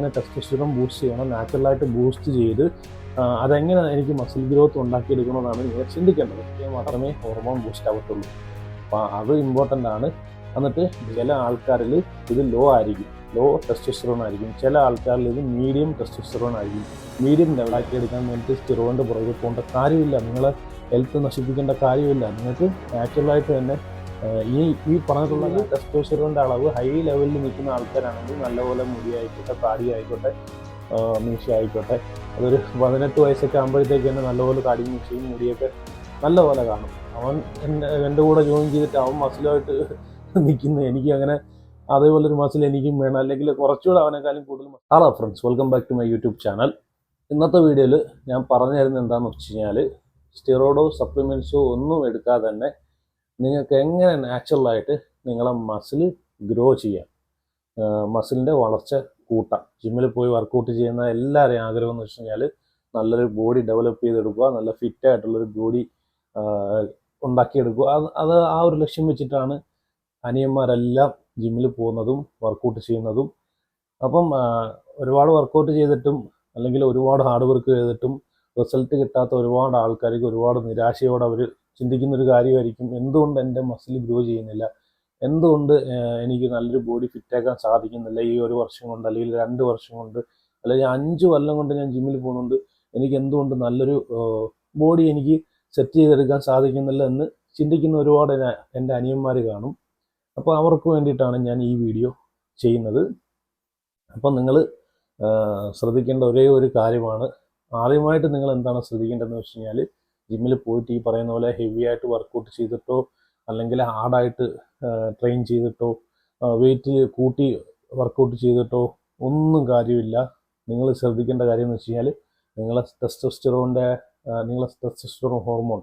അങ്ങനെ testosterone boost ചെയ്യണം നാച്ചുറലായിട്ട് ബൂസ്റ്റ് ചെയ്ത് അതെങ്ങനെ എനിക്ക് മസിൽ ഗ്രോത്ത് ഉണ്ടാക്കിയെടുക്കണമെന്നാണ് നിങ്ങൾ ചിന്തിക്കേണ്ടത്. മാത്രമേ ഹോർമോൺ ബൂസ്റ്റ് ആവത്തുള്ളൂ. അപ്പോൾ അത് ഇമ്പോർട്ടന്റ് ആണ്. എന്നിട്ട് ചില ആൾക്കാരിൽ ഇത് ലോ ആയിരിക്കും. ലോ ടെസ്റ്റോസ്റ്റിറോൺ ആയിരിക്കും. ചില ആൾക്കാരിൽ ഇത് മീഡിയം ടെസ്റ്റോസ്റ്റിറോൺ ആയിരിക്കും. മീഡിയം ലെവലാക്കി എടുക്കാൻ വേണ്ടി സ്റ്റിറോയിന്റെ പുറകെ പോകേണ്ട കാര്യമില്ല. നിങ്ങളെ ഹെൽത്ത് നശിപ്പിക്കേണ്ട കാര്യമില്ല. നിങ്ങൾക്ക് നാച്ചുറലായിട്ട് തന്നെ ഈ ഈ പറഞ്ഞിട്ടുള്ള ടെസ്റ്റോസ്റ്റിറോണിന്റെ അളവ് ഹൈ ലെവലിൽ നിൽക്കുന്ന ആൾക്കാരാണെങ്കിൽ നല്ലപോലെ മുടി ആയിക്കോട്ടെ താടി ആയിക്കോട്ടെ മീശ ആയിക്കോട്ടെ അതൊരു പതിനെട്ട് വയസ്സൊക്കെ ആകുമ്പോഴത്തേക്ക് തന്നെ നല്ലപോലെ താടി മീശയും മുടിയൊക്കെ നല്ലപോലെ കാണും. അവൻ എന്റെ എന്റെ കൂടെ ജോയിൻ ചെയ്തിട്ട് അവൻ മസിലായിട്ട് നിൽക്കുന്നു. എനിക്ക് അങ്ങനെ അതേപോലെ ഒരു മസിൽ എനിക്കും വേണം. അല്ലെങ്കിൽ കുറച്ചുകൂടെ അവനേക്കാളും കൂടുതൽ hello friends welcome back to my YouTube channel ഇന്നത്തെ വീഡിയോയിൽ ഞാൻ പറഞ്ഞു തരുന്നത് എന്താണെന്ന് വെച്ച് കഴിഞ്ഞാൽ സ്റ്റിറോയിഡോ സപ്ലിമെന്റ്സോ ഒന്നും എടുക്കാതെ തന്നെ നിങ്ങൾക്ക് എങ്ങനെ നാച്ചുറലായിട്ട് നിങ്ങളെ മസിൽ ഗ്രോ ചെയ്യാം? മസിലിന്റെ വളർച്ച കൂട്ടാം. ജിമ്മിൽ പോയി വർക്കൗട്ട് ചെയ്യുന്ന എല്ലാവരെയും ആഗ്രഹം എന്ന് വെച്ച് കഴിഞ്ഞാൽ നല്ലൊരു ബോഡി ഡെവലപ്പ് ചെയ്തെടുക്കുക നല്ല ഫിറ്റ് ആയിട്ടുള്ളൊരു ബോഡി ഉണ്ടാക്കിയെടുക്കുക. അത് അത് ആ ഒരു ലക്ഷ്യം വെച്ചിട്ടാണ് അനിയന്മാരെല്ലാം ജിമ്മിൽ പോകുന്നതും വർക്കൗട്ട് ചെയ്യുന്നതും. അപ്പം ഒരുപാട് വർക്കൗട്ട് ചെയ്തിട്ടും അല്ലെങ്കിൽ ഒരുപാട് ഹാർഡ് വർക്ക് ചെയ്തിട്ടും റിസൾട്ട് കിട്ടാത്ത ഒരുപാട് ആൾക്കാർക്ക് ഒരുപാട് നിരാശയോടെ അവർ ചിന്തിക്കുന്ന ഒരു കാര്യമായിരിക്കും. എന്തുകൊണ്ട് എന്റെ മസിൽ ഗ്രോ ചെയ്യുന്നില്ല? എന്തുകൊണ്ട് എനിക്ക് നല്ലൊരു ബോഡി ഫിറ്റാക്കാൻ സാധിക്കുന്നില്ല ഈ ഒരു വർഷം കൊണ്ട് അല്ലെങ്കിൽ രണ്ട് വർഷം കൊണ്ട്? അല്ലെങ്കിൽ അഞ്ച് കൊല്ലം കൊണ്ട് ഞാൻ ജിമ്മിൽ പോകുന്നുണ്ട്. എനിക്ക് എന്തുകൊണ്ട് നല്ലൊരു ബോഡി എനിക്ക് സെറ്റ് ചെയ്തെടുക്കാൻ സാധിക്കുന്നില്ല എന്ന് ചിന്തിക്കുന്ന ഒരുപാട് എന്റെ അനിയന്മാർ കാണും. അപ്പോൾ അവർക്ക് വേണ്ടിയിട്ടാണ് ഞാൻ ഈ വീഡിയോ ചെയ്യുന്നത്. അപ്പം നിങ്ങൾ ശ്രദ്ധിക്കേണ്ട ഒരേ ഒരു കാര്യമാണ്. ആദ്യമായിട്ട് നിങ്ങൾ എന്താണ് ശ്രദ്ധിക്കേണ്ടതെന്ന് വെച്ച് കഴിഞ്ഞാൽ ജിമ്മിൽ പോയിട്ട് ഈ പറയുന്ന പോലെ ഹെവി ആയിട്ട് വർക്കൗട്ട് ചെയ്തിട്ടോ അല്ലെങ്കിൽ ഹാർഡായിട്ട് ട്രെയിൻ ചെയ്തിട്ടോ വെയിറ്റ് കൂട്ടി വർക്കൗട്ട് ചെയ്തിട്ടോ ഒന്നും കാര്യമില്ല. നിങ്ങൾ ശ്രദ്ധിക്കേണ്ട കാര്യം എന്ന് വെച്ച് കഴിഞ്ഞാൽ നിങ്ങളെ ടെസ്റ്റോസ്റ്ററോണിന്റെ നിങ്ങളെ ടെസ്റ്റോസ്റ്ററോൺ ഹോർമോൺ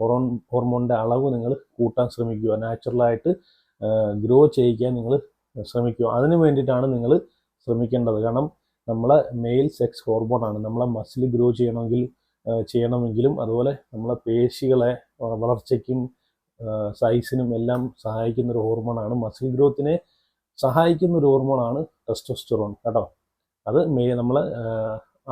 ഹോർമോൺ ഹോർമോണിന്റെ അളവ് നിങ്ങൾ കൂട്ടാൻ ശ്രമിക്കുക. നാച്ചുറലായിട്ട് ഗ്രോ ചെയ്യിക്കാൻ നിങ്ങൾ ശ്രമിക്കുക. അതിന് വേണ്ടിയിട്ടാണ് നിങ്ങൾ ശ്രമിക്കേണ്ടത്. കാരണം നമ്മളെ മെയിൽ സെക്സ് ഹോർമോണാണ് നമ്മളെ മസിൽ ഗ്രോ ചെയ്യണമെങ്കിൽ ചെയ്യണമെങ്കിലും അതുപോലെ നമ്മളെ പേശികളെ വളർച്ചയ്ക്കും സൈസിനും എല്ലാം സഹായിക്കുന്ന ഒരു ഹോർമോണാണ് മസിൽ ഗ്രോത്തിനെ സഹായിക്കുന്ന ഒരു ഹോർമോണാണ് ടെസ്റ്റോസ്റ്ററോൺ കേട്ടോ. അത് മേ നമ്മൾ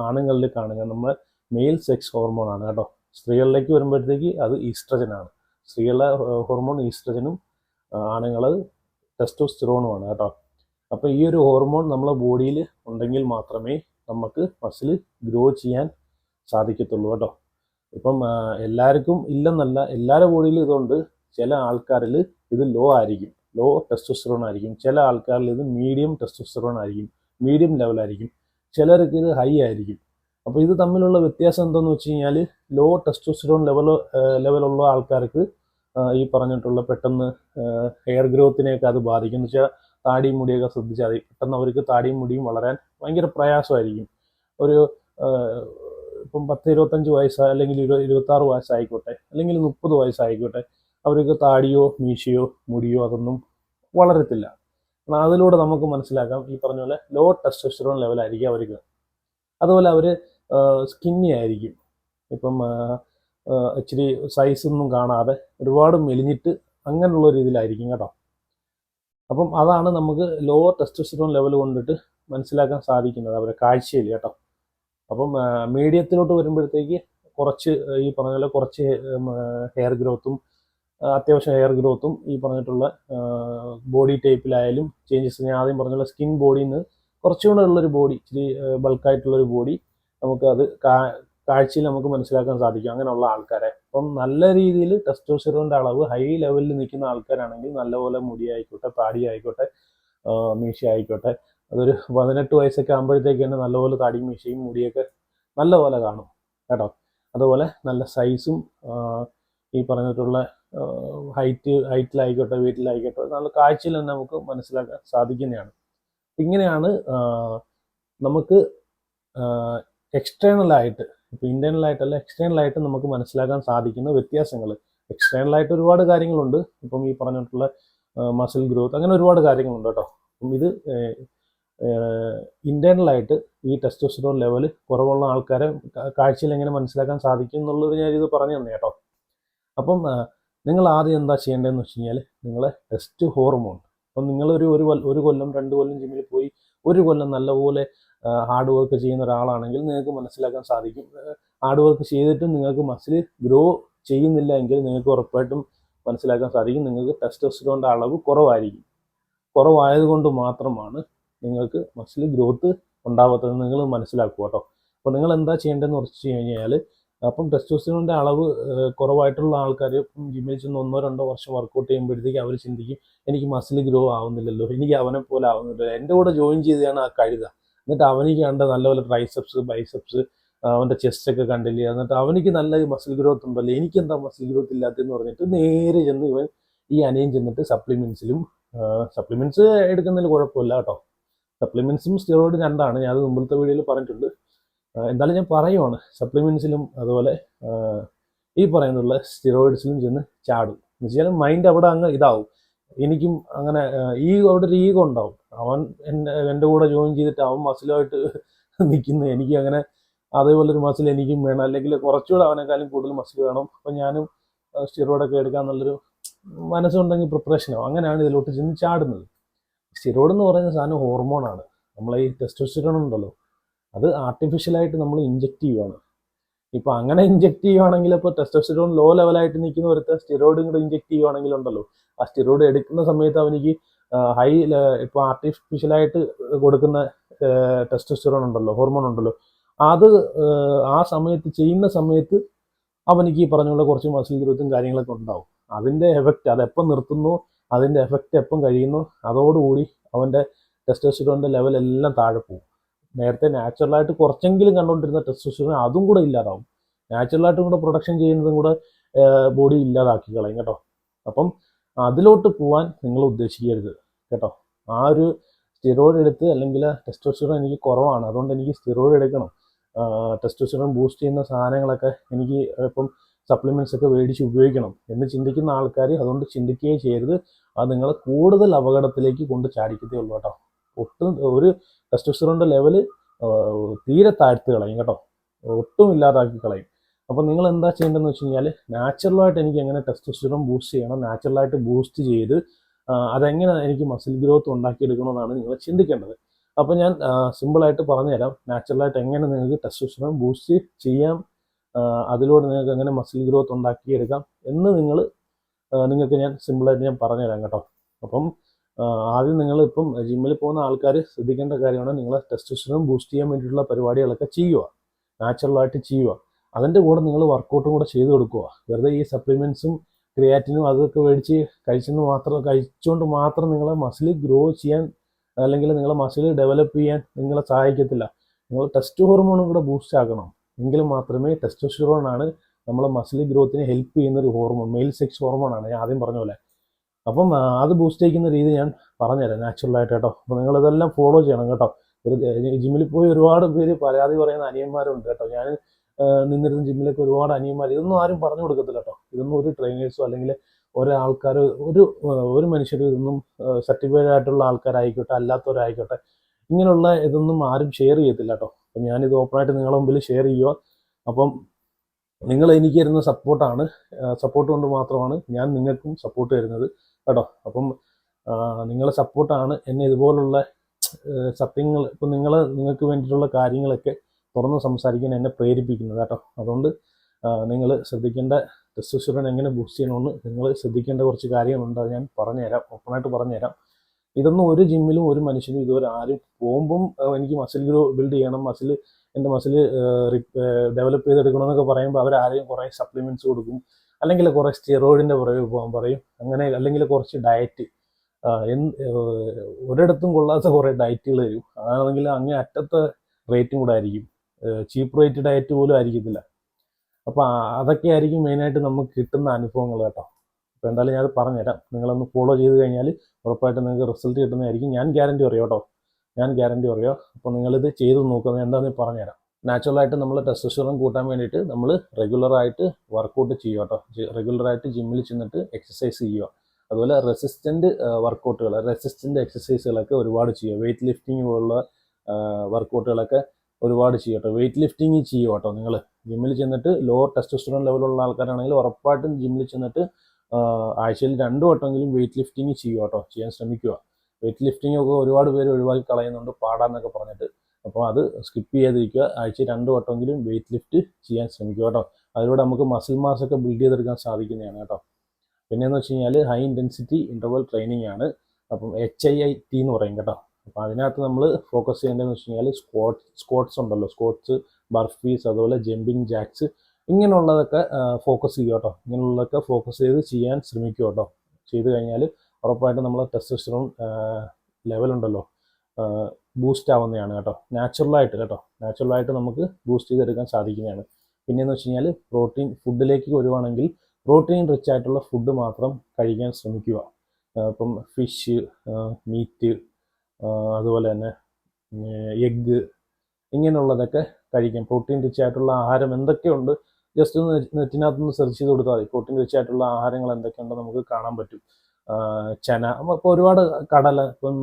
ആണുങ്ങളിൽ കാണുക. നമ്മൾ മെയിൽ സെക്സ് ഹോർമോണാണ് കേട്ടോ. സ്ത്രീകളിലേക്ക് വരുമ്പോഴത്തേക്ക് അത് ഈസ്ട്രജനാണ് സ്ത്രീകളുടെ ഹോർമോൺ ഈസ്ട്രജനും ആണുങ്ങൾ ടെസ്റ്റോസ്റ്ററോണുമാണ് കേട്ടോ. അപ്പോൾ ഈ ഒരു ഹോർമോൺ നമ്മളെ ബോഡിയിൽ ഉണ്ടെങ്കിൽ മാത്രമേ നമുക്ക് മസിൽ ഗ്രോ ചെയ്യാൻ സാധിക്കത്തുള്ളൂ കേട്ടോ. ഇപ്പം എല്ലാവർക്കും ഇല്ലെന്നല്ല എല്ലാവരുടെ ബോഡിയിലും ഇതുണ്ട്. ചില ആൾക്കാരിൽ ഇത് ലോ ആയിരിക്കും. ലോ ടെസ്റ്റോസ്റ്ററോൺ ആയിരിക്കും. ചില ആൾക്കാരിൽ ഇത് മീഡിയം ടെസ്റ്റോസ്റ്ററോൺ ആയിരിക്കും. മീഡിയം ലെവലായിരിക്കും ചിലർക്ക് ഇത് ഹൈ ആയിരിക്കും. അപ്പോൾ ഇത് തമ്മിലുള്ള വ്യത്യാസം എന്താണെന്ന് വെച്ച് കഴിഞ്ഞാൽ ലോ ടെസ്റ്റോസ്റ്ററോൺ ലെവൽ ലെവലുള്ള ആൾക്കാർക്ക് ഈ പറഞ്ഞിട്ടുള്ള പെട്ടെന്ന് ഹെയർ ഗ്രോത്തിനെയൊക്കെ അത് ബാധിക്കും എന്ന് വെച്ചാൽ താടിയും മുടിയൊക്കെ ശ്രദ്ധിച്ചാൽ പെട്ടെന്ന് അവർക്ക് താടിയും മുടിയും വളരാൻ ഭയങ്കര പ്രയാസമായിരിക്കും. ഒരു ഇപ്പം പത്ത് ഇരുപത്തഞ്ച് വയസ്സ് അല്ലെങ്കിൽ ഇരുപത് ഇരുപത്താറ് വയസ്സായിക്കോട്ടെ അല്ലെങ്കിൽ മുപ്പത് വയസ്സായിക്കോട്ടെ അവർക്ക് താടിയോ മീശയോ മുടിയോ അതൊന്നും വളരത്തില്ല. അതിലൂടെ നമുക്ക് മനസ്സിലാക്കാം ഈ പറഞ്ഞ പോലെ ലോ ടെസ്റ്റോസ്റ്ററോൺ ലെവലായിരിക്കും അവർക്ക്. അതുപോലെ അവർ സ്കിന്നി ആയിരിക്കും. ഇപ്പം ഇച്ചിരി സൈസൊന്നും കാണാതെ ഒരുപാട് മെലിഞ്ഞിട്ട് അങ്ങനെയുള്ള രീതിയിലായിരിക്കും കേട്ടോ. അപ്പം അതാണ് നമുക്ക് ലോ ടെസ്റ്റോസ്റ്ററോൺ ലെവൽ കൊണ്ടിട്ട് മനസ്സിലാക്കാൻ സാധിക്കുന്നത് അവരുടെ കാഴ്ചയിൽ കേട്ടോ. അപ്പം മീഡിയത്തിലോട്ട് വരുമ്പോഴത്തേക്ക് കുറച്ച് ഈ പറഞ്ഞ പോലെ കുറച്ച് ഹെയർ ഗ്രോത്തും അത്യാവശ്യം ഹെയർ ഗ്രോത്തും ഈ പറഞ്ഞിട്ടുള്ള ബോഡി ടൈപ്പിലായാലും ചേഞ്ചസ് ഞാൻ ആദ്യം പറഞ്ഞുള്ള സ്കിൻ ബോഡിയിൽ നിന്ന് കുറച്ചുകൂടെ ഉള്ളൊരു ബോഡി ഇച്ചിരി ബൾക്കായിട്ടുള്ളൊരു ബോഡി നമുക്ക് അത് കാഴ്ചയിൽ നമുക്ക് മനസ്സിലാക്കാൻ സാധിക്കും അങ്ങനെയുള്ള ആൾക്കാരെ. അപ്പം നല്ല രീതിയിൽ ടെസ്റ്റോസ്റ്ററോണിന്റെ അളവ് ഹൈ ലെവലിൽ നിൽക്കുന്ന ആൾക്കാരാണെങ്കിൽ നല്ലപോലെ മുടി ആയിക്കോട്ടെ താടി ആയിക്കോട്ടെ മീശ ആയിക്കോട്ടെ അതൊരു പതിനെട്ട് വയസ്സൊക്കെ ആകുമ്പോഴത്തേക്ക് തന്നെ നല്ലപോലെ താടി മീശയും മുടിയൊക്കെ നല്ലപോലെ കാണും കേട്ടോ. അതുപോലെ നല്ല സൈസും ഈ പറഞ്ഞിട്ടുള്ള ഹൈറ്റ് ഹൈറ്റിലായിക്കോട്ടെ വീട്ടിലായിക്കോട്ടെ നല്ല കാഴ്ചയിൽ തന്നെ നമുക്ക് മനസ്സിലാക്കാൻ സാധിക്കുന്നതാണ്. ഇങ്ങനെയാണ് നമുക്ക് എക്സ്റ്റേണലായിട്ട് ഇപ്പോൾ ഇന്റേണലായിട്ടല്ല എക്സ്റ്റേണലായിട്ട് നമുക്ക് മനസ്സിലാക്കാൻ സാധിക്കുന്ന വ്യത്യാസങ്ങൾ. എക്സ്റ്റേണലായിട്ട് ഒരുപാട് കാര്യങ്ങളുണ്ട്. ഇപ്പം ഈ പറഞ്ഞിട്ടുള്ള മസിൽ ഗ്രോത്ത് അങ്ങനെ ഒരുപാട് കാര്യങ്ങളുണ്ട് കേട്ടോ. അപ്പം ഇത് ഇന്റേർണലായിട്ട് ഈ ടെസ്റ്റോസ്റ്ററോൺ ലെവൽ കുറവുള്ള ആൾക്കാരെ കാഴ്ചയിൽ എങ്ങനെ മനസ്സിലാക്കാൻ സാധിക്കും എന്നുള്ളത് ഞാൻ ഇത് പറഞ്ഞു തന്നെ കേട്ടോ. അപ്പം നിങ്ങൾ ആദ്യം എന്താ ചെയ്യേണ്ടതെന്ന് വെച്ച് കഴിഞ്ഞാൽ നിങ്ങളെ ടെസ്റ്റ് ഹോർമോൺ അപ്പം നിങ്ങളൊരു ഒരു ഒരു കൊല്ലം രണ്ട് കൊല്ലം ജിമ്മിൽ പോയി ഒരു കൊല്ലം നല്ലപോലെ ഹാർഡ് വർക്ക് ചെയ്യുന്ന ഒരാളാണെങ്കിൽ നിങ്ങൾക്ക് മനസ്സിലാക്കാൻ സാധിക്കും. ഹാർഡ് വർക്ക് ചെയ്തിട്ടും നിങ്ങൾക്ക് മസിൽ ഗ്രോ ചെയ്യുന്നില്ല എങ്കിൽ നിങ്ങൾക്ക് ഉറപ്പായിട്ടും മനസ്സിലാക്കാൻ സാധിക്കും. നിങ്ങൾക്ക് ടെസ്റ്റോസ്റ്ററോണിന്റെ അളവ് കുറവായിരിക്കും. കുറവായതുകൊണ്ട് മാത്രമാണ് നിങ്ങൾക്ക് മസിൽ ഗ്രോത്ത് ഉണ്ടാവാത്തത് നിങ്ങൾ മനസ്സിലാക്കുക കേട്ടോ അപ്പോൾ നിങ്ങൾ എന്താ ചെയ്യേണ്ടതെന്ന് വെച്ച് കഴിഞ്ഞാൽ അപ്പം ടെസ്റ്റോസ്റ്ററോണിന്റെ അളവ് കുറവായിട്ടുള്ള ആൾക്കാർ ജിമ്മിൽ ചെന്ന് ഒന്നോ രണ്ടോ വർഷം വർക്കൗട്ട് ചെയ്യുമ്പോഴത്തേക്ക് അവർ ചിന്തിക്കും എനിക്ക് മസിൽ ഗ്രോ ആവുന്നില്ലല്ലോ എനിക്ക് അവനെ പോലെ ആവുന്നില്ലല്ലോ. എന്റെ കൂടെ ജോയിൻ ചെയ്താണ് ആ കഴുത. എന്നിട്ട് അവനിക്ക് കണ്ട നല്ലപോലെ ട്രൈസെപ്സ് ബൈസെപ്സ് അവന്റെ ചെസ്റ്റ് ഒക്കെ കണ്ടില്ലേ എന്നിട്ട് അവനിക്ക് നല്ല മസിൽ ഗ്രോത്ത് ഉണ്ടല്ലോ എനിക്ക് എന്താ മസിൽ ഗ്രോത്ത് ഇല്ലാത്തതെന്ന് പറഞ്ഞിട്ട് നേരെ ചെന്ന് ഇവൻ ഈ അനിയൻ ചെന്നിട്ട് സപ്ലിമെൻസിലും സപ്ലിമെന്റ്സ് എടുക്കുന്നതിൽ കുഴപ്പമില്ല കേട്ടോ സപ്ലിമെന്റ്സും സ്റ്റിറോയിഡ് രണ്ടാണ്. ഞാൻ അത് മുമ്പത്തെ വീഡിയോയിൽ പറഞ്ഞിട്ടുണ്ട്. എന്തായാലും ഞാൻ പറയുവാണ്. സപ്ലിമെൻസിലും അതുപോലെ ഈ പറയുന്നുള്ള സ്റ്റിറോയിഡ്സിലും ചെന്ന് ചാടും. എന്ന് വെച്ചാൽ മൈൻഡ് അവിടെ അങ്ങ് ഇതാവും. എനിക്കും അങ്ങനെ ഈ അവിടെ ഒരു ഈഗോ ഉണ്ടാവും. അവൻ എന്റെ എന്റെ കൂടെ ജോയിൻ ചെയ്തിട്ട് അവൻ മസിലുമായിട്ട് നിൽക്കുന്നു. എനിക്ക് അങ്ങനെ അതേപോലൊരു മസിൽ എനിക്കും വേണം. അല്ലെങ്കിൽ കുറച്ചുകൂടെ അവനേക്കാളും കൂടുതൽ മസിൽ വേണം. അപ്പം ഞാനും സ്റ്റിറോയിഡൊക്കെ എടുക്കാൻ നല്ലൊരു മനസ്സുണ്ടെങ്കിൽ പ്രിപ്പറേഷനാവും അങ്ങനെയാണ് ഇതിലോട്ട് ചെന്ന് ചാടുന്നത്. സ്റ്റിറോയിഡ് എന്ന് പറയുന്ന സാധനം ഹോർമോണാണ് നമ്മളെ ഈ ടെസ്റ്റോസ്റ്റിറോൺ ഉണ്ടല്ലോ. അത് ആർട്ടിഫിഷ്യലായിട്ട് നമ്മൾ ഇഞ്ചെക്ട് ചെയ്യുവാണ്. ഇപ്പൊ അങ്ങനെ ഇഞ്ചെക്ട് ചെയ്യുവാണെങ്കിൽ ഇപ്പോൾ ടെസ്റ്റോസ്റ്റിറോൺ ലോ ലെവലായിട്ട് നിൽക്കുന്ന ഒരുത്ത സ്റ്റിറോയിഡ് കൂടെ ഇഞ്ചെക്ട് ചെയ്യുവാണെങ്കിൽ ഉണ്ടല്ലോ. ആ സ്റ്റിറോയിഡ് എടുക്കുന്ന സമയത്ത് അവനിക്ക് ഹൈ ഇപ്പോൾ ആർട്ടിഫിഷ്യലായിട്ട് കൊടുക്കുന്ന ടെസ്റ്റോസ്റ്റിറോൺ ഉണ്ടല്ലോ ഹോർമോൺ ഉണ്ടല്ലോ. അത് ആ സമയത്ത് ചെയ്യുന്ന സമയത്ത് അവനിക്ക് ഈ പറഞ്ഞുള്ള കുറച്ച് മസിൽ ഗ്രോത്തും കാര്യങ്ങളൊക്കെ ഉണ്ടാവും. അതിന്റെ എഫക്റ്റ് അത് എപ്പം നിർത്തുന്നു? അതിന്റെ എഫക്റ്റ് എപ്പം കഴിയുന്നു അതോടുകൂടി അവന്റെ ടെസ്റ്റോസ്റ്റിറോന്റെ ലെവൽ എല്ലാം താഴെ പോകും. നേരത്തെ നാച്ചുറലായിട്ട് കുറച്ചെങ്കിലും കണ്ടുകൊണ്ടിരുന്ന ടെസ്റ്റോസ്റ്റിറോൺ അതും കൂടെ ഇല്ലാതാവും. നാച്ചുറലായിട്ടും കൂടെ പ്രൊഡക്ഷൻ ചെയ്യുന്നതും കൂടെ ബോഡി ഇല്ലാതാക്കി കളയും കേട്ടോ. അപ്പം അതിലോട്ട് പോകാൻ നിങ്ങൾ ഉദ്ദേശിക്കരുത് കേട്ടോ. ആ ഒരു സ്റ്റിറോയിഡ് എടുത്ത് അല്ലെങ്കിൽ ടെസ്റ്റോസ്റ്റിറോൺ എനിക്ക് കുറവാണ്. അതുകൊണ്ട് എനിക്ക് സ്റ്റിറോയിഡ് എടുക്കണം. ടെസ്റ്റോസ്റ്റിറോൺ ബൂസ്റ്റ് ചെയ്യുന്ന സാധനങ്ങളൊക്കെ എനിക്ക് ഇപ്പം സപ്ലിമെന്റ്സ് ഒക്കെ മേടിച്ച് ഉപയോഗിക്കണം എന്ന് ചിന്തിക്കുന്ന ആൾക്കാർ അതുകൊണ്ട് ചിന്തിക്കുകയും ചെയ്യരുത്. അത് നിങ്ങളെ കൂടുതൽ അപകടത്തിലേക്ക് കൊണ്ട് ചാടിക്കത്തേ ഉള്ളൂ കേട്ടോ. ഒട്ടും ഒരു ടെസ്റ്റോസ്റ്ററോണിന്റെ ലെവൽ തീരെ താഴ്ത്തി കളയും കേട്ടോ. ഒട്ടും ഇല്ലാതാക്കി കളയും. അപ്പോൾ നിങ്ങൾ എന്താ ചെയ്യേണ്ടതെന്ന് വെച്ച് കഴിഞ്ഞാൽ നാച്ചുറലായിട്ട് എനിക്ക് എങ്ങനെ ടെസ്റ്റോസ്റ്ററോൺ ബൂസ്റ്റ് ചെയ്യണം നാച്ചുറലായിട്ട് ബൂസ്റ്റ് ചെയ്ത് അതെങ്ങനെ എനിക്ക് മസിൽ ഗ്രോത്ത് ഉണ്ടാക്കിയെടുക്കണമെന്നാണ് നിങ്ങൾ ചിന്തിക്കേണ്ടത്. അപ്പോൾ ഞാൻ സിമ്പിളായിട്ട് പറഞ്ഞുതരാം. നാച്ചുറലായിട്ട് എങ്ങനെ നിങ്ങൾക്ക് ടെസ്റ്റോസ്റ്ററോൺ ബൂസ്റ്റ് ചെയ്യാം അതിലൂടെ നിങ്ങൾക്ക് എങ്ങനെ മസിൽ ഗ്രോത്ത് ഉണ്ടാക്കിയെടുക്കാം എന്ന് നിങ്ങൾ നിങ്ങൾക്ക് ഞാൻ സിമ്പിളായിട്ട് ഞാൻ പറഞ്ഞുതരാം കേട്ടോ. അപ്പം ആദ്യം നിങ്ങൾ ഇപ്പം ജിമ്മിൽ പോകുന്ന ആൾക്കാർ ശ്രദ്ധിക്കേണ്ട കാര്യമാണ് നിങ്ങൾ ടെസ്റ്റോസ്റ്റിറോൺ ബൂസ്റ്റ് ചെയ്യാൻ വേണ്ടിയിട്ടുള്ള പരിപാടികളൊക്കെ ചെയ്യുക. നാച്ചുറലായിട്ട് ചെയ്യുക. അതിന്റെ കൂടെ നിങ്ങൾ വർക്കൗട്ടും കൂടെ ചെയ്ത് കൊടുക്കുക. വെറുതെ ഈ സപ്ലിമെൻസും ക്രിയാറ്റിനും അതൊക്കെ മേടിച്ച് കഴിച്ചെന്ന് മാത്രം കഴിച്ചുകൊണ്ട് മാത്രം നിങ്ങളെ മസിൽ ഗ്രോ ചെയ്യാൻ അല്ലെങ്കിൽ നിങ്ങളെ മസിൽ ഡെവലപ്പ് ചെയ്യാൻ നിങ്ങളെ സഹായിക്കത്തില്ല. നിങ്ങൾ ടെസ്റ്റ് ഹോർമോണും കൂടെ ബൂസ്റ്റ് ആക്കണം. എങ്കിൽ മാത്രമേ ടെസ്റ്റോസ്റ്റിറോൺ ആണ് നമ്മളെ മസിൽ ഗ്രോത്തിന് ഹെൽപ്പ് ചെയ്യുന്ന ഒരു ഹോർമോൺ മെയിൽ സെക്സ് ഹോർമോൺ ആണ് ഞാൻ ആദ്യം പറഞ്ഞ പോലെ. അപ്പം അത് ബൂസ്റ്റ് ചെയ്യുന്ന രീതി ഞാൻ പറഞ്ഞുതരാം നാച്ചുറലായിട്ട് കേട്ടോ. അപ്പോൾ നിങ്ങൾ ഇതെല്ലാം ഫോളോ ചെയ്യണം കേട്ടോ. ഒരു ജിമ്മിൽ പോയി ഒരുപാട് പേര് പരാതി പറയുന്ന അനിയന്മാരുണ്ട് കേട്ടോ. ഞാൻ നിന്നിരുന്ന ജിമ്മിലൊക്കെ ഒരുപാട് അനിയന്മാർ ഇതൊന്നും ആരും പറഞ്ഞു കൊടുക്കത്തില്ല കേട്ടോ. ഇതൊന്നും ഒരു ട്രെയിനേഴ്സോ അല്ലെങ്കിൽ ഒരാൾക്കാർ ഒരു ഒരു മനുഷ്യരും ഇതൊന്നും സർട്ടിഫൈഡ് ആയിട്ടുള്ള ആൾക്കാരായിക്കോട്ടെ അല്ലാത്തവരായിക്കോട്ടെ ഇങ്ങനെയുള്ള ഇതൊന്നും ആരും ഷെയർ ചെയ്യത്തില്ല കേട്ടോ. അപ്പം ഞാനിത് ഓപ്പണായിട്ട് നിങ്ങളുടെ മുമ്പിൽ ഷെയർ ചെയ്യുക അപ്പം നിങ്ങൾ എനിക്ക് തരുന്ന സപ്പോർട്ടാണ് സപ്പോർട്ട് കൊണ്ട് മാത്രമാണ് ഞാൻ നിങ്ങൾക്കും സപ്പോർട്ട് തരുന്നത് കേട്ടോ. അപ്പം ആ, നിങ്ങളെ സപ്പോർട്ടാണ് എന്നെ ഇതുപോലുള്ള സത്യങ്ങൾ ഇപ്പം നിങ്ങൾ നിങ്ങൾക്ക് വേണ്ടിയിട്ടുള്ള കാര്യങ്ങളൊക്കെ തുറന്ന് സംസാരിക്കാൻ എന്നെ പ്രേരിപ്പിക്കുന്നത് കേട്ടോ. അതുകൊണ്ട് നിങ്ങൾ ശ്രദ്ധിക്കേണ്ട ടെസ്റ്റോസ്റ്റിറോൺ എങ്ങനെ ബൂസ്റ്റ് ചെയ്യണമെന്ന് നിങ്ങൾ ശ്രദ്ധിക്കേണ്ട കുറച്ച് കാര്യങ്ങളുണ്ട്. അത് ഞാൻ പറഞ്ഞുതരാം. ഓപ്പണായിട്ട് പറഞ്ഞുതരാം. ഇതൊന്നും ഒരു ജിമ്മിലും ഒരു മനുഷ്യനും ഇതുവരെ ആരും പോകുമ്പം എനിക്ക് മസിൽ ഗ്രോ ബിൽഡ് ചെയ്യണം മസിൽ എന്റെ മസിൽ ഡെവലപ്പ് ചെയ്തെടുക്കണം എന്നൊക്കെ പറയുമ്പോൾ അവർ ആരെയും കുറേ സപ്ലിമെന്റ്സ് കൊടുക്കും. അല്ലെങ്കിൽ കുറേ സ്റ്റിറോയിഡിന്റെ പുറകെ പോകാൻ പറയും. അങ്ങനെ അല്ലെങ്കിൽ കുറച്ച് ഡയറ്റ് ഒരിടത്തും കൊള്ളാത്ത കുറേ ഡയറ്റുകൾ തരും. അതാണെങ്കിൽ അങ്ങേ അറ്റത്തെ റേറ്റും കൂടെ ആയിരിക്കും. ചീപ്പ് റേറ്റ് ഡയറ്റ് പോലും ആയിരിക്കത്തില്ല. അപ്പോൾ അതൊക്കെ ആയിരിക്കും മെയിനായിട്ട് നമുക്ക് കിട്ടുന്ന അനുഭവങ്ങൾ കേട്ടോ. അപ്പോൾ എന്തായാലും ഞാനത് പറഞ്ഞുതരാം. നിങ്ങളൊന്ന് ഫോളോ ചെയ്ത് കഴിഞ്ഞാൽ ഉറപ്പായിട്ടും നിങ്ങൾക്ക് റിസൾട്ട് കിട്ടുന്നതായിരിക്കും. ഞാൻ ഗ്യാരണ്ടി പറയാം കേട്ടോ. ഞാൻ ഗ്യാരണ്ടി പറയാം. അപ്പോൾ നിങ്ങളിത് ചെയ്ത് നോക്കുന്നത് എന്താണെന്ന് പറഞ്ഞുതരാം. നാച്ചുറലായിട്ട് നമ്മൾ ടെസ്റ്റോസ്റ്ററോൺ കൂട്ടാൻ വേണ്ടിയിട്ട് നമ്മൾ റെഗുലറായിട്ട് വർക്കൗട്ട് ചെയ്യുക കേട്ടോ. റെഗുലറായിട്ട് ജിമ്മിൽ ചെന്നിട്ട് എക്സസൈസ് ചെയ്യുക. അതുപോലെ റെസിസ്റ്റന്റ് വർക്കൗട്ടുകൾ റെസിസ്റ്റന്റ് എക്സസൈസുകളൊക്കെ ഒരുപാട് ചെയ്യുക. വെയിറ്റ് ലിഫ്റ്റിംഗ് പോലുള്ള വർക്കൗട്ടുകളൊക്കെ ഒരുപാട് ചെയ്യുക കേട്ടോ. വെയിറ്റ് ലിഫ്റ്റിംഗ് ചെയ്യുക കേട്ടോ നിങ്ങൾ ജിമ്മിൽ ചെന്നിട്ട് ലോ ടെസ്റ്റോസ്റ്ററോൺ ലെവലുള്ള ആൾക്കാരാണെങ്കിൽ ഉറപ്പായിട്ടും ജിമ്മിൽ ചെന്നിട്ട് ആഴ്ചയിൽ രണ്ടു വട്ടമെങ്കിലും വെയിറ്റ് ലിഫ്റ്റിംഗ് ചെയ്യുക കേട്ടോ ചെയ്യാൻ ശ്രമിക്കുക വെയിറ്റ് ലിഫ്റ്റിംഗ് ഒക്കെ ഒരുപാട് പേര് ഒഴിവാക്കി കളയുന്നുണ്ട് പാടാന്നൊക്കെ പറഞ്ഞിട്ട്. അപ്പോൾ അത് സ്കിപ്പ് ചെയ്യാതിരിക്കുക. ആഴ്ച രണ്ടു വട്ടമെങ്കിലും വെയിറ്റ് ലിഫ്റ്റ് ചെയ്യാൻ ശ്രമിക്കുക കേട്ടോ അതിലൂടെ നമുക്ക് മസിൽ മാസ് ഒക്കെ ബിൽഡ് ചെയ്തെടുക്കാൻ സാധിക്കുന്നതാണ് കേട്ടോ. പിന്നെയെന്ന് വെച്ച് കഴിഞ്ഞാൽ ഹൈ ഇന്റൻസിറ്റി ഇന്റർവൽ ട്രെയിനിങ് ആണ്. അപ്പം എച്ച് ഐ ഐ ടി എന്ന് പറയും കേട്ടോ. അപ്പം അതിനകത്ത് നമ്മൾ ഫോക്കസ് ചെയ്യേണ്ടതെന്ന് വെച്ച് കഴിഞ്ഞാൽ സ്കോട്ട് സ്കോട്ട്സ് ഉണ്ടല്ലോ. സ്കോട്ട്സ് ബർഫീസ് അതുപോലെ ജമ്പിങ് ജാക്സ് ഇങ്ങനെയുള്ളതൊക്കെ ഫോക്കസ് ചെയ്യുക കേട്ടോ ഇങ്ങനെയുള്ളതൊക്കെ ഫോക്കസ് ചെയ്ത് ചെയ്യാൻ ശ്രമിക്കുക കേട്ടോ ചെയ്ത് കഴിഞ്ഞാൽ ഉറപ്പായിട്ടും നമ്മളെ ടെസ്റ്റോസ്റ്ററോൺ ലെവലുണ്ടല്ലോ ബൂസ്റ്റ് ആവുന്നതാണ് കേട്ടോ. നാച്ചുറലായിട്ട് കേട്ടോ. നാച്ചുറലായിട്ട് നമുക്ക് ബൂസ്റ്റ് ചെയ്തെടുക്കാൻ സാധിക്കുന്നതാണ്. പിന്നെയെന്ന് വെച്ച് കഴിഞ്ഞാൽ പ്രോട്ടീൻ ഫുഡിലേക്ക് വരുവാണെങ്കിൽ പ്രോട്ടീൻ റിച്ച് ആയിട്ടുള്ള ഫുഡ് മാത്രം കഴിക്കാൻ ശ്രമിക്കുക. ഇപ്പം ഫിഷ് മീറ്റ് അതുപോലെ തന്നെ എഗ്ഗ് ഇങ്ങനെയുള്ളതൊക്കെ കഴിക്കാം. പ്രോട്ടീൻ റിച്ച് ആയിട്ടുള്ള ആഹാരം എന്തൊക്കെയുണ്ട്? ജസ്റ്റ് ഒന്ന് നെറ്റിനകത്ത് ഒന്ന് സെർച്ച് ചെയ്ത് കൊടുത്താൽ മതി. പ്രോട്ടീൻ റിച്ച് ആയിട്ടുള്ള ആഹാരങ്ങൾ എന്തൊക്കെയുണ്ടോ നമുക്ക് കാണാൻ പറ്റും. ചന. അപ്പോൾ ഒരുപാട് കടല ഇപ്പം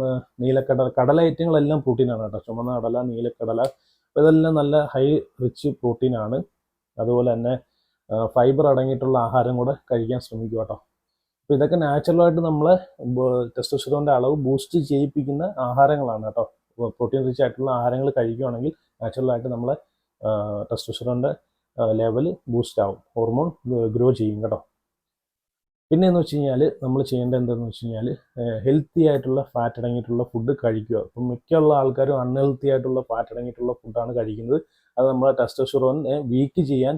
നീലക്കടല കടല ഐറ്റങ്ങളെല്ലാം പ്രോട്ടീനാണ് കേട്ടോ. ചുമന്ന കടല നീലക്കടല അപ്പോൾ ഇതെല്ലാം നല്ല ഹൈ റിച്ച് പ്രോട്ടീനാണ് അതുപോലെ തന്നെ ഫൈബർ അടങ്ങിയിട്ടുള്ള ആഹാരം കൂടെ കഴിക്കാൻ ശ്രമിക്കുക കേട്ടോ. അപ്പോൾ ഇതൊക്കെ നാച്ചുറലായിട്ട് നമ്മളെ ടെസ്റ്റോസ്റ്ററോണിന്റെ അളവ് ബൂസ്റ്റ് ചെയ്യിപ്പിക്കുന്ന ആഹാരങ്ങളാണ് കേട്ടോ. പ്രോട്ടീൻ റിച്ച് ആയിട്ടുള്ള ആഹാരങ്ങൾ കഴിക്കുകയാണെങ്കിൽ നാച്ചുറലായിട്ട് നമ്മളെ ടെസ്റ്റോസ്റ്ററോണിന്റെ ലെവൽ ബൂസ്റ്റ് ആവും. ഹോർമോൺ ഗ്രോ ചെയ്യും കേട്ടോ. പിന്നെ എന്ന് വെച്ച് കഴിഞ്ഞാൽ നമ്മൾ ചെയ്യേണ്ട എന്താണെന്ന് വെച്ച് കഴിഞ്ഞാൽ ഹെൽത്തി ആയിട്ടുള്ള ഫാറ്റ് അടങ്ങിയിട്ടുള്ള ഫുഡ് കഴിക്കുക. ഇപ്പം മിക്കുള്ള ആൾക്കാരും അൺഹെൽത്തി ആയിട്ടുള്ള ഫാറ്റ് അടങ്ങിയിട്ടുള്ള ഫുഡാണ് കഴിക്കുന്നത്. അത് നമ്മളെ ടെസ്റ്റോസ്റ്ററോണിനെ വീക്ക് ചെയ്യാൻ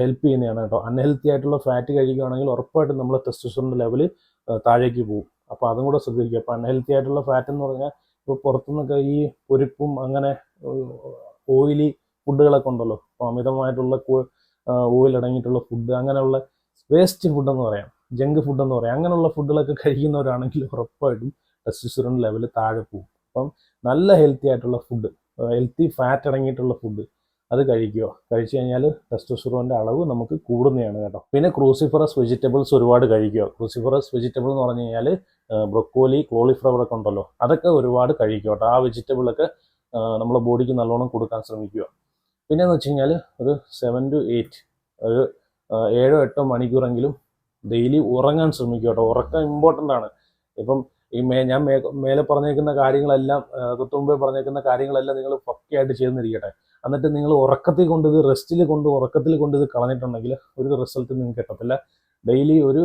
ഹെൽപ്പ് ചെയ്യുന്നതാണ് കേട്ടോ. അൺഹെൽത്തി ആയിട്ടുള്ള ഫാറ്റ് കഴിക്കുകയാണെങ്കിൽ ഉറപ്പായിട്ടും നമ്മളെ ടെസ്റ്റോസ്റ്ററോണിന്റെ ലെവൽ താഴേക്ക് പോകും. അപ്പോൾ അതും കൂടെ ശ്രദ്ധിക്കുക. അപ്പോൾ അൺഹെൽത്തി ആയിട്ടുള്ള ഫാറ്റ് എന്ന് പറഞ്ഞാൽ ഇപ്പോൾ പുറത്തുനിന്നൊക്കെ ഈ പൊരിപ്പും അങ്ങനെ ഓയിലി ഫുഡുകളൊക്കെ ഉണ്ടല്ലോ. അമിതമായിട്ടുള്ള ഓയിൽ അടങ്ങിയിട്ടുള്ള ഫുഡ് അങ്ങനെയുള്ള വേസ്റ്റ് ഫുഡ് എന്ന് പറയാം. ജങ്ക് ഫുഡ് എന്ന് പറയാം. അങ്ങനെയുള്ള ഫുഡുകളൊക്കെ കഴിക്കുന്നവരാണെങ്കിൽ ഉറപ്പായിട്ടും ടെസ്റ്റോസ്റ്ററോൺ ലെവൽ താഴെ പോകും. അപ്പം നല്ല ഹെൽത്തി ആയിട്ടുള്ള ഫുഡ് ഹെൽത്തി ഫാറ്റ് അടങ്ങിയിട്ടുള്ള ഫുഡ് അത് കഴിക്കുക. കഴിച്ചു കഴിഞ്ഞാൽ ടെസ്റ്റോസ്റ്ററോണിന്റെ അളവ് നമുക്ക് കൂടുന്നതാണ് കേട്ടോ. പിന്നെ ക്രൂസിഫറസ് വെജിറ്റബിൾസ് ഒരുപാട് കഴിക്കുക. ക്രൂസിഫറസ് വെജിറ്റബിൾ എന്ന് പറഞ്ഞു കഴിഞ്ഞാൽ ബ്രൊക്കോലി കോളിഫ്ലവർ ഒക്കെ ഉണ്ടല്ലോ. അതൊക്കെ ഒരുപാട് കഴിക്കുക കേട്ടോ. ആ വെജിറ്റബിളൊക്കെ നമ്മളെ ബോഡിക്ക് നല്ലോണം കൊടുക്കാൻ ശ്രമിക്കുക. പിന്നെ എന്ന് വെച്ച് കഴിഞ്ഞാൽ ഒരു സെവൻ ടു എയ്റ്റ് ഒരു ഏഴോ എട്ടോ മണിക്കൂറെങ്കിലും ഡെയിലി ഉറങ്ങാൻ ശ്രമിക്കുക കേട്ടോ. ഉറക്കം ഇമ്പോർട്ടന്റ് ആണ്. ഇപ്പം ഈ മേ ഞാൻ മേ മേലെ പറഞ്ഞേക്കുന്ന കാര്യങ്ങളെല്ലാം തൊട്ട് പറഞ്ഞേക്കുന്ന കാര്യങ്ങളെല്ലാം നിങ്ങൾ പക്കയായിട്ട് ചെയ്തെന്നിരിക്കട്ടെ എന്നിട്ട് നിങ്ങൾ ഉറക്കത്തിൽ കൊണ്ട് ഇത് റെസ്റ്റിൽ കൊണ്ട് ഉറക്കത്തിൽ കൊണ്ട് ഇത് കളഞ്ഞിട്ടുണ്ടെങ്കിൽ ഒരു റിസൾട്ട് നിങ്ങൾക്ക് കിട്ടത്തില്ല. ഡെയിലി ഒരു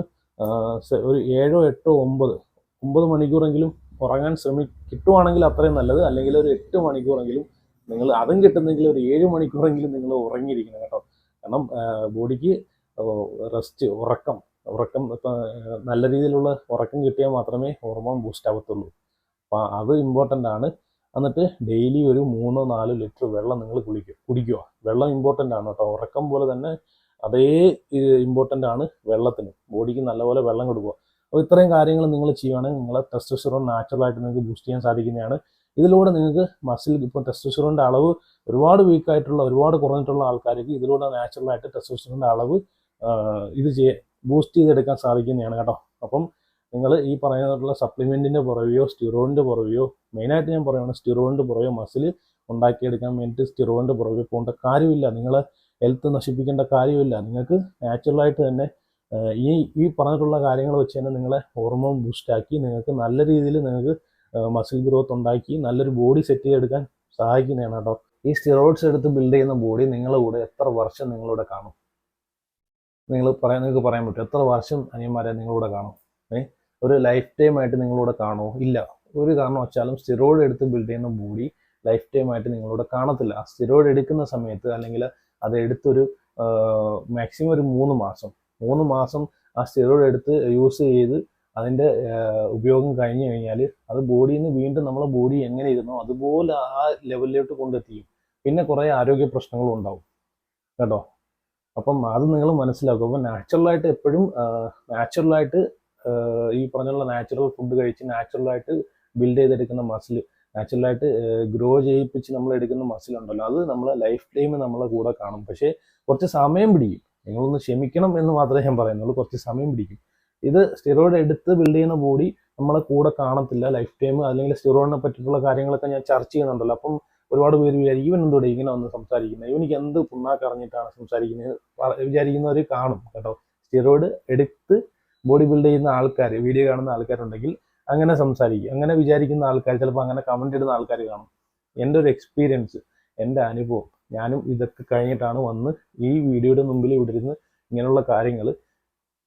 ഒരു ഏഴോ എട്ടോ ഒമ്പത് ഒമ്പത് മണിക്കൂറെങ്കിലും ഉറങ്ങാൻ ശ്രമി കിട്ടുവാണെങ്കിൽ അത്രയും നല്ലത്. അല്ലെങ്കിൽ ഒരു എട്ട് മണിക്കൂറെങ്കിലും നിങ്ങൾ അതും കിട്ടുന്നെങ്കിൽ ഒരു ഏഴ് മണിക്കൂറെങ്കിലും നിങ്ങൾ ഉറങ്ങിയിരിക്കണം കേട്ടോ. കാരണം ബോഡിക്ക് റെസ്റ്റ് ഉറക്കം ഉറക്കം ഇപ്പം നല്ല രീതിയിലുള്ള ഉറക്കം കിട്ടിയാൽ മാത്രമേ ഹോർമോൺ ബൂസ്റ്റ് ആവത്തുള്ളൂ. അപ്പം അത് ഇമ്പോർട്ടന്റ് ആണ്. എന്നിട്ട് ഡെയിലി ഒരു മൂന്നോ നാലോ ലിറ്റർ വെള്ളം നിങ്ങൾ കുളിക്കുക കുടിക്കുക. വെള്ളം ഇമ്പോർട്ടന്റ് ആണ് കേട്ടോ. ഉറക്കം പോലെ തന്നെ അതേ ഇമ്പോർട്ടന്റ് ആണ് വെള്ളത്തിന്. ബോഡിക്ക് നല്ലപോലെ വെള്ളം കൊടുക്കുക. അപ്പോൾ ഇത്രയും കാര്യങ്ങൾ നിങ്ങൾ ചെയ്യുകയാണെങ്കിൽ നിങ്ങളെ ടെസ്റ്റോസ്റ്ററോൺ നാച്ചുറലായിട്ട് നിങ്ങൾക്ക് ബൂസ്റ്റ് ചെയ്യാൻ സാധിക്കുന്നതാണ്. ഇതിലൂടെ നിങ്ങൾക്ക് മസിൽ ഇപ്പോൾ ടെസ്റ്റോസ്റ്ററോണിന്റെ അളവ് ഒരുപാട് വീക്കായിട്ടുള്ള ഒരുപാട് കുറഞ്ഞിട്ടുള്ള ആൾക്കാർക്ക് ഇതിലൂടെ നാച്ചുറലായിട്ട് ടെസ്റ്റോസ്റ്ററിന്റെ അളവ് ഇത് ചെയ്യ ബൂസ്റ്റ് ചെയ്തെടുക്കാൻ സാധിക്കുന്നതാണ് കേട്ടോ. അപ്പം നിങ്ങൾ ഈ പറയുന്നതായിട്ടുള്ള സപ്ലിമെന്റിന്റെ പുറകെയോ സ്റ്റിറോയിന്റെ പുറകെയോ മെയിനായിട്ട് ഞാൻ പറയുകയാണ് സ്റ്റിറോയിന്റെ പുറകെ മസിൽ ഉണ്ടാക്കിയെടുക്കാൻ വേണ്ടിയിട്ട് സ്റ്റിറോയിന്റെ പുറകെ പോകേണ്ട കാര്യമില്ല. നിങ്ങൾ ഹെൽത്ത് നശിപ്പിക്കേണ്ട കാര്യമില്ല. നിങ്ങൾക്ക് നാച്ചുറലായിട്ട് തന്നെ ഈ ഈ പറഞ്ഞിട്ടുള്ള കാര്യങ്ങൾ വെച്ച് തന്നെ നിങ്ങളെ ഹോർമോൺ ബൂസ്റ്റാക്കി നിങ്ങൾക്ക് നല്ല രീതിയിൽ നിങ്ങൾക്ക് മസിൽ ഗ്രോത്ത് ഉണ്ടാക്കി നല്ലൊരു ബോഡി സെറ്റ് ചെയ്തെടുക്കാൻ സഹായിക്കുന്നതാണ് കേട്ടോ. ഈ സ്റ്റിറോയിഡ്സ് എടുത്ത് ബിൽഡ് ചെയ്യുന്ന ബോഡി നിങ്ങളുടെ കൂടെ എത്ര വർഷം നിങ്ങളുടെ കാണും? നിങ്ങൾ പറയാൻ നിങ്ങൾക്ക് പറയാൻ പറ്റും എത്ര വർഷം അനിയന്മാരെ നിങ്ങളുടെ കാണും? ഏ? ഒരു ലൈഫ് ടൈം ആയിട്ട് നിങ്ങളുടെ കാണുമോ ഇല്ല. ഒരു കാരണം വെച്ചാലും സ്റ്റിറോയിഡ് എടുത്ത് ബിൽഡ് ചെയ്യുന്ന ബോഡി ലൈഫ് ടൈം ആയിട്ട് നിങ്ങളുടെ കാണത്തില്ല. ആ സ്റ്റിറോയിഡ് എടുക്കുന്ന സമയത്ത് അല്ലെങ്കിൽ അത് എടുത്തൊരു മാക്സിമം ഒരു മൂന്ന് മാസം. മൂന്ന് മാസം ആ സ്റ്റിറോയിഡ് എടുത്ത് യൂസ് ചെയ്ത് അതിന്റെ ഉപയോഗം കഴിഞ്ഞു കഴിഞ്ഞാൽ അത് ബോഡിയിൽ നിന്ന് വീണ്ടും നമ്മളെ ബോഡി എങ്ങനെ ഇരുന്നോ അതുപോലെ ആ ലെവലിലോട്ട് കൊണ്ടെത്തിക്കും. പിന്നെ കുറേ ആരോഗ്യ പ്രശ്നങ്ങളും ഉണ്ടാവും. കേട്ടോ? അപ്പം അത് നിങ്ങൾ മനസ്സിലാക്കും. അപ്പം നാച്ചുറലായിട്ട് എപ്പോഴും നാച്ചുറലായിട്ട് ഈ പറഞ്ഞുള്ള നാച്ചുറൽ ഫുഡ് കഴിച്ച് നാച്ചുറലായിട്ട് ബിൽഡ് ചെയ്തെടുക്കുന്ന മസിൽ നാച്ചുറലായിട്ട് ഗ്രോ ചെയ്യിപ്പിച്ച് നമ്മൾ എടുക്കുന്ന മസിൽ ഉണ്ടല്ലോ അത് നമ്മളെ ലൈഫ് ടൈം നമ്മളെ കൂടെ കാണും. പക്ഷേ കുറച്ച് സമയം പിടിക്കും. നിങ്ങളൊന്ന് ക്ഷമിക്കണം എന്ന് മാത്രമേ ഞാൻ പറയുന്നുള്ളൂ. കുറച്ച് സമയം പിടിക്കും. ഇത് സ്റ്റിറോയിഡ് എടുത്ത് ബിൽഡ് ചെയ്യുന്ന ബോഡി നമ്മളെ കൂടെ കാണത്തില്ല. ലൈഫ് ടൈം അല്ലെങ്കിൽ സ്റ്റിറോയിഡിനെ പറ്റിയിട്ടുള്ള കാര്യങ്ങളൊക്കെ ഞാൻ ചർച്ച ചെയ്യുന്നുണ്ടല്ലോ. അപ്പം ഒരുപാട് പേര് വിചാരിക്കും ഇവൻ എന്തോടെ ഇങ്ങനെ വന്ന് സംസാരിക്കുന്നത്? ഇവനിക്ക് എന്ത് പുണ്ണാക്ക് അറിഞ്ഞിട്ടാണ് സംസാരിക്കുന്നത്? വിചാരിക്കുന്നവർ കാണും കേട്ടോ. സ്റ്റിറോയിഡ് എടുത്ത് ബോഡി ബിൽഡ് ചെയ്യുന്ന ആൾക്കാർ വീഡിയോ കാണുന്ന ആൾക്കാരുണ്ടെങ്കിൽ അങ്ങനെ സംസാരിക്കും. അങ്ങനെ വിചാരിക്കുന്ന ആൾക്കാർ ചിലപ്പോൾ അങ്ങനെ കമന്റ് ഇടുന്ന ആൾക്കാർ കാണും. എന്റെ ഒരു എക്സ്പീരിയൻസ് എന്റെ അനുഭവം ഞാനും ഇതൊക്കെ കഴിഞ്ഞിട്ടാണ് വന്ന് ഈ വീഡിയോയുടെ മുമ്പിൽ ഇവിടെ ഇരുന്ന് ഇങ്ങനെയുള്ള കാര്യങ്ങൾ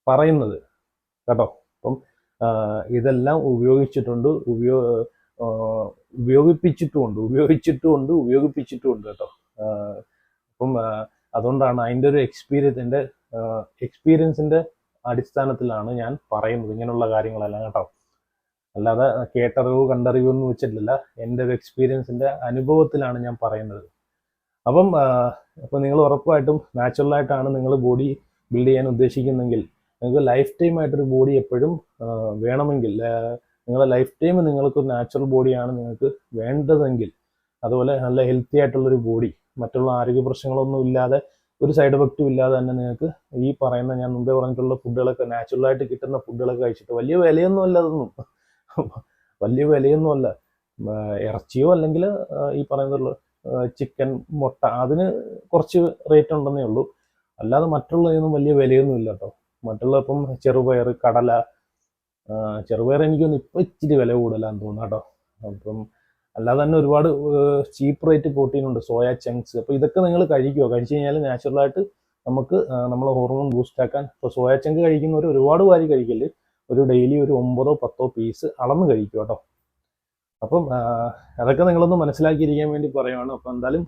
പറയുന്നത്. കേട്ടോ? അപ്പം ഇതെല്ലാം ഉപയോഗിച്ചിട്ടുണ്ട് ഉപയോ ഉപയോഗിപ്പിച്ചിട്ടുമുണ്ട് ഉപയോഗിച്ചിട്ടുമുണ്ട് ഉപയോഗിപ്പിച്ചിട്ടുമുണ്ട് കേട്ടോ. അപ്പം അതുകൊണ്ടാണ് അതിന്റെ ഒരു എക്സ്പീരിയൻസ് എന്റെ എക്സ്പീരിയൻസിന്റെ അടിസ്ഥാനത്തിലാണ് ഞാൻ പറയുന്നത് ഇങ്ങനെയുള്ള കാര്യങ്ങളെല്ലാം കേട്ടോ. അല്ലാതെ കേട്ടറിവ് കണ്ടറിവ് ഒന്നും വെച്ചിട്ടില്ല. എന്റെ ഒരു എക്സ്പീരിയൻസിന്റെ അനുഭവത്തിലാണ് ഞാൻ പറയുന്നത്. അപ്പം അപ്പം നിങ്ങൾ ഉറപ്പായിട്ടും നാച്ചുറലായിട്ടാണ് നിങ്ങൾ ബോഡി ബിൽഡ് ചെയ്യാൻ ഉദ്ദേശിക്കുന്നെങ്കിൽ നിങ്ങൾക്ക് ലൈഫ് ടൈം ആയിട്ടൊരു ബോഡി എപ്പോഴും വേണമെങ്കിൽ നിങ്ങളുടെ ലൈഫ് ടൈം നിങ്ങൾക്ക് നാച്ചുറൽ ബോഡിയാണ് നിങ്ങൾക്ക് വേണ്ടതെങ്കിൽ. അതുപോലെ നല്ല ഹെൽത്തി ആയിട്ടുള്ളൊരു ബോഡി മറ്റുള്ള ആരോഗ്യ പ്രശ്നങ്ങളൊന്നും ഇല്ലാതെ ഒരു സൈഡ് എഫക്റ്റും ഇല്ലാതെ തന്നെ നിങ്ങൾക്ക് ഈ പറയുന്ന ഞാൻ മുമ്പേ പറഞ്ഞിട്ടുള്ള ഫുഡുകളൊക്കെ നാച്ചുറലായിട്ട് കിട്ടുന്ന ഫുഡുകളൊക്കെ കഴിച്ചിട്ട് വലിയ വിലയൊന്നും അല്ല അതൊന്നും. വലിയ വിലയൊന്നും അല്ല. ഇറച്ചിയോ അല്ലെങ്കിൽ ഈ പറയുന്ന ചിക്കൻ മുട്ട അതിന് കുറച്ച് റേറ്റ് ഉണ്ടെന്നേ ഉള്ളൂ. അല്ലാതെ മറ്റുള്ളതൊന്നും വലിയ വിലയൊന്നും ഇല്ല കേട്ടോ. മറ്റുള്ള ഇപ്പം ചെറുപയർ കടല ചെറുപയർ എനിക്കൊന്ന് ഇപ്പം ഇച്ചിരി വില കൂടുതലാന്ന് തോന്നുന്നു കേട്ടോ. അപ്പം അല്ലാതെ തന്നെ ഒരുപാട് ചീപ്പ് റേറ്റ് പ്രോട്ടീൻ ഉണ്ട് സോയ ചങ്ക്സ്. അപ്പോൾ ഇതൊക്കെ നിങ്ങൾ കഴിക്കുക കഴിച്ചു കഴിഞ്ഞാൽ നാച്ചുറലായിട്ട് നമുക്ക് നമ്മളെ ഹോർമോൺ ബൂസ്റ്റ് ആക്കാൻ ഇപ്പോൾ സോയ ചങ്ക് കഴിക്കുന്നവർ ഒരുപാട് വാരി കഴിക്കൽ. ഒരു ഡെയിലി ഒരു ഒമ്പതോ പത്തോ പീസ് അളന്ന് കഴിക്കുക കേട്ടോ. അപ്പം അതൊക്കെ നിങ്ങളൊന്ന് മനസ്സിലാക്കിയിരിക്കാൻ വേണ്ടി പറയുവാണ്. അപ്പം എന്തായാലും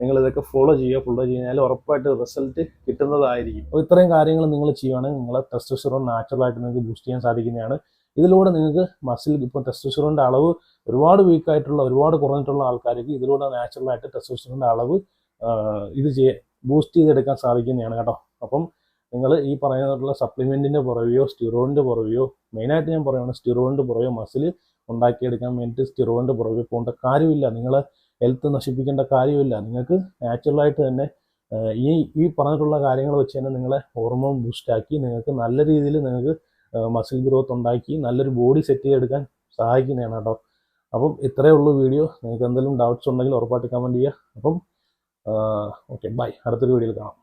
നിങ്ങൾ ഇതൊക്കെ ഫോളോ ചെയ്യുക ഫോളോ കഴിഞ്ഞാൽ ഉറപ്പായിട്ട് റിസൾട്ട് കിട്ടുന്നതായിരിക്കും. അപ്പോൾ ഇത്രയും കാര്യങ്ങൾ നിങ്ങൾ ചെയ്യുകയാണെങ്കിൽ നിങ്ങളെ ടെസ്റ്റോസ്റ്ററോൺ നാച്ചുറലായിട്ട് നിങ്ങൾക്ക് ബൂസ്റ്റ് ചെയ്യാൻ സാധിക്കുന്നതാണ്. ഇതിലൂടെ നിങ്ങൾക്ക് മസിൽ ഇപ്പോൾ ടെസ്റ്റോസ്റ്ററോണിന്റെ അളവ് ഒരുപാട് വീക്കായിട്ടുള്ള ഒരുപാട് കുറഞ്ഞിട്ടുള്ള ആൾക്കാർക്ക് ഇതിലൂടെ നാച്ചുറലായിട്ട് ടെസ്റ്റോസ്റ്ററോണിന്റെ അളവ് ഇത് ചെയ്യ ബൂസ്റ്റ് ചെയ്തെടുക്കാൻ സാധിക്കുന്നതാണ് കേട്ടോ. അപ്പം നിങ്ങൾ ഈ പറയുന്നിട്ടുള്ള സപ്ലിമെന്റിന്റെ പുറകെയോ സ്റ്റിറോയിന്റെ പുറകെയോ മെയിനായിട്ട് ഞാൻ പറയുകയാണ് സ്റ്റിറോയിന്റെ പുറകെയോ മസിൽ ഉണ്ടാക്കിയെടുക്കാൻ വേണ്ടിയിട്ട് സ്റ്റിറോയിന്റെ പുറകെ പോകേണ്ട കാര്യമില്ല. നിങ്ങൾ ഹെൽത്ത് നശിപ്പിക്കേണ്ട കാര്യമില്ല. നിങ്ങൾക്ക് നാച്ചുറലായിട്ട് തന്നെ ഈ ഈ പറഞ്ഞിട്ടുള്ള കാര്യങ്ങൾ വെച്ച് തന്നെ നിങ്ങളെ ഹോർമോൺ ബൂസ്റ്റാക്കി നിങ്ങൾക്ക് നല്ല രീതിയിൽ നിങ്ങൾക്ക് മസിൽ ഗ്രോത്ത് ഉണ്ടാക്കി നല്ലൊരു ബോഡി സെറ്റ് ചെയ്തെടുക്കാൻ സഹായിക്കുന്നതാണ് കേട്ടോ. അപ്പം ഇത്രയേ ഉള്ളൂ വീഡിയോ നിങ്ങൾക്ക് എന്തെങ്കിലും ഡൗട്ട്സ് ഉണ്ടെങ്കിൽ ഉറപ്പായിട്ട് കമന്റ് ചെയ്യുക. അപ്പം ഓക്കെ ബൈ അടുത്തൊരു വീഡിയോയിൽ കാണാം.